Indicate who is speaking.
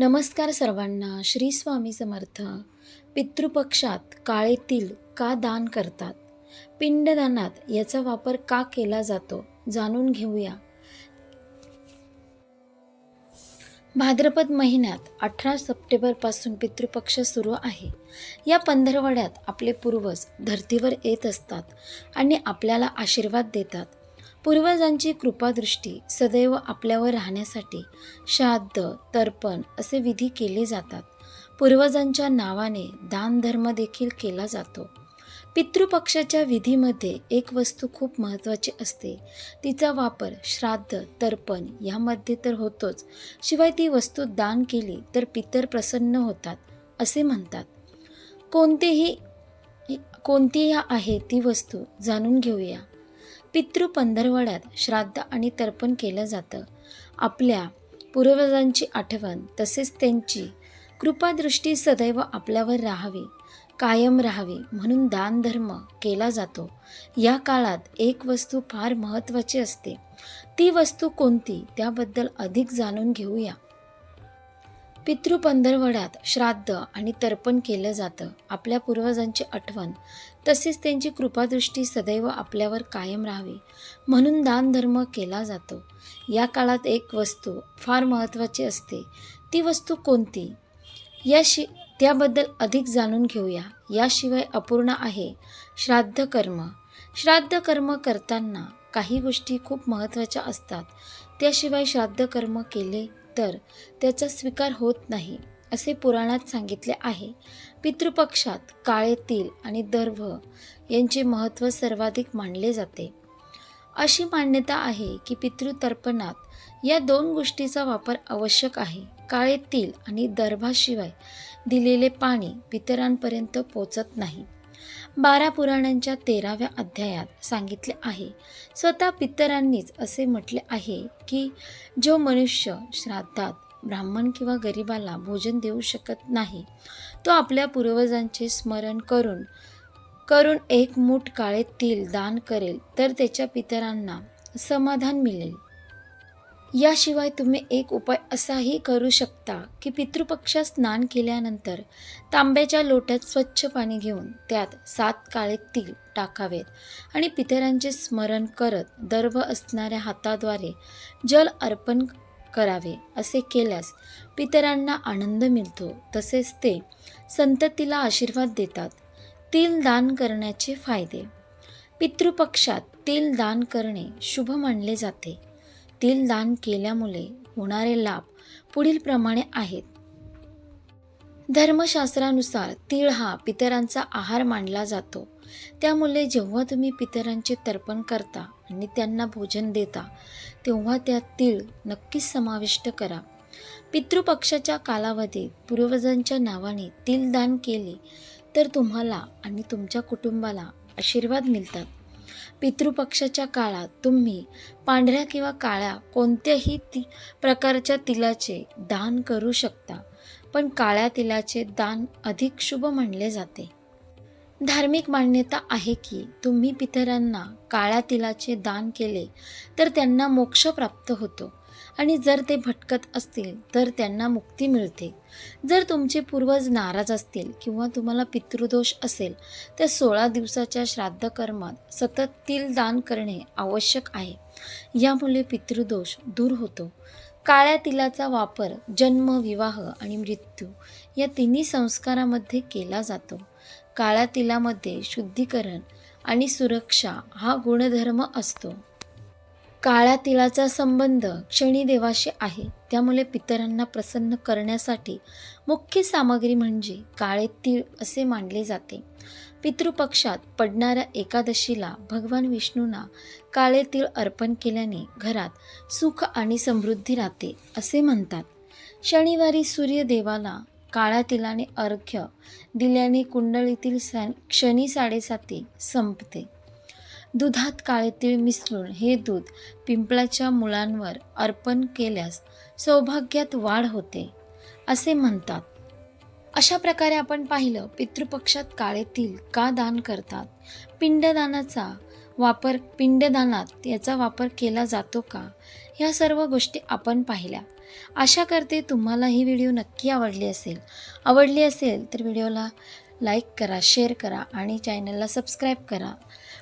Speaker 1: नमस्कार सर्वांना श्री स्वामी समर्थ. पितृपक्षात काळे तिल का दान करतात? पिंडदानात याचा वापर का केला जातो? जाणून घेऊया. भाद्रपद महिन्यात अठरा सप्टेंबरपासून पितृपक्ष सुरू आहे. या पंधरवड्यात आपले पूर्वज धर्तीवर येत असतात आणि आपल्याला आशीर्वाद देतात. पूर्वजांची कृपादृष्टी सदैव आपल्यावर राहण्यासाठी श्राद्ध तर्पण असे विधी केले जातात. पूर्वजांच्या नावाने दानधर्म देखील केला जातो. पितृपक्षाच्या विधीमध्ये एक वस्तू खूप महत्त्वाची असते. तिचा वापर श्राद्ध तर्पण यामध्ये तर होतोच. शिवाय ती वस्तू दान केली तर पितर प्रसन्न होतात असे म्हणतात. कोणतेही कोणती आहे ती वस्तू जाणून घेऊया. पितृ पंधरवड्यात श्राद्ध आणि तर्पण केलं जातं. आपल्या पूर्वजांची आठवण तसेच त्यांची कृपादृष्टी सदैव आपल्यावर राहावी कायम राहावी म्हणून दानधर्म केला जातो. या काळात एक वस्तू फार महत्त्वाची असते. ती वस्तू कोणती? त्याबद्दल अधिक जाणून घेऊया. पितृ पंधरवड्यात श्राद्ध आणि तर्पण केलं जातं. आपल्या पूर्वजांची आठवण. तसेच त्यांची कृपादृष्टी सदैव आपल्यावर कायम राहावी म्हणून दानधर्म केला जातो. या काळात एक वस्तू फार महत्त्वाची असते. ती वस्तू कोणती? याशी त्याबद्दल अधिक जाणून घेऊया. याशिवाय अपूर्ण आहे श्राद्ध कर्म. श्राद्ध कर्म करताना काही गोष्टी खूप महत्त्वाच्या असतात. त्याशिवाय श्राद्ध कर्म केले तर त्याचा स्वीकार होत नाही असे पुराणात सांगितले आहे. पितृपक्षात काळे तिल आणि दर्भ यांचे महत्त्व सर्वाधिक मानले जाते. अशी मान्यता आहे की पितृतर्पणात या दोन गोष्टीचा वापर आवश्यक आहे. काळे तिल आणि दर्भाशिवाय दिलेले पाणी पितरांपर्यंत पोचत नाही. बारा पुराणांच्या तेराव्या अध्यायात सांगितले आहे. स्वतः पितरांनीच असे म्हटले आहे की जो मनुष्य श्राद्धात ब्राह्मण किंवा गरिबाला भोजन देऊ शकत नाही तो आपल्या पूर्वजांचे स्मरण करून करून एक मूठ काळे तिल दान करेल तर त्याच्या पितरांना समाधान मिळेल. याशिवाय तुम्ही एक उपाय असाही करू शकता की पितृपक्षात स्नान केल्यानंतर तांब्याच्या लोट्यात स्वच्छ पाणी घेऊन त्यात सात काळे तीळ टाकावेत आणि पितरांचे स्मरण करत दर्भ असणाऱ्या हाताद्वारे जल अर्पण करावे असे केल्यास पितरांना आनंद मिळतो. तसेच ते संततीला आशीर्वाद देतात. तिल दान करण्याचे फायदे. पितृपक्षात तिल दान करणे शुभ मानले जाते. तिल दान केल्यामुळे होणारे लाभ पुढील प्रमाणे आहेत. धर्मशास्त्रानुसार तीळ हा पितरांचा आहार मानला जातो. त्यामुळे जेव्हा तुम्ही पितरांचे तर्पण करता आणि त्यांना भोजन देता तेव्हा त्यात तीळ नक्कीच समाविष्ट करा. पितृपक्षाच्या कालावधीत पूर्वजांच्या नावाने तिल दान केले तर तुम्हाला आणि तुमच्या कुटुंबाला आशीर्वाद मिळतात. पितृपक्षाच्या काळात तुम्ही पांढऱ्या किंवा काळ्या कोणत्याही ती प्रकारच्या तिलाचे दान करू शकता पण काळ्या तिलाचे दान अधिक शुभ मानले जाते. धार्मिक मान्यता आहे की तुम्ही पितरांना काळ्या तिलाचे दान केले तर त्यांना मोक्ष प्राप्त होतो. आणि जर ते भटकत असतील तर त्यांना मुक्ती मिळते. जर तुमचे पूर्वज नाराज असतील किंवा तुम्हाला पितृदोष असेल तर सोळा दिवसाच्या श्राद्ध कर्मात सतत तिल दान करणे आवश्यक आहे. यामुळे पितृदोष दूर होतो. काळ्या तिलाचा वापर जन्म विवाह आणि मृत्यू या तिन्ही संस्कारामध्ये केला जातो. काळ्या तिलामध्ये शुद्धीकरण आणि सुरक्षा हा गुणधर्म असतो. काळ्या तिळाचा संबंध शनिदेवाशी आहे. त्यामुळे पितरांना प्रसन्न करण्यासाठी मुख्य सामग्री म्हणजे काळे तीळ असे मानले जाते. पितृपक्षात पडणाऱ्या एकादशीला भगवान विष्णूंना काळे तीळ अर्पण केल्याने घरात सुख आणि समृद्धी राहते असे म्हणतात. शनिवारी सूर्यदेवाला काळ्या तिलाने अर्घ्य दिल्याने कुंडलीतील सा क्षणी साडेसाती संपते. दुधात काळे तीळ मिसळून हे दूध पिंपळाच्या मुळांवर अर्पण केल्यास सौभाग्यात वाढ होते असे म्हणतात. अशा प्रकारे आपण पाहिलं पितृपक्षात काळे तीळ का दान करतात? पिंडदानाचा वापर पिंडदानात याचा वापर केला जातो का? ह्या सर्व गोष्टी आपण पाहिल्या. आशा करते तुम्हाला ही व्हिडिओ नक्की आवडली असेल. आवडली असेल तर व्हिडिओला लाईक करा शेअर करा आणि चॅनलला सबस्क्राईब करा.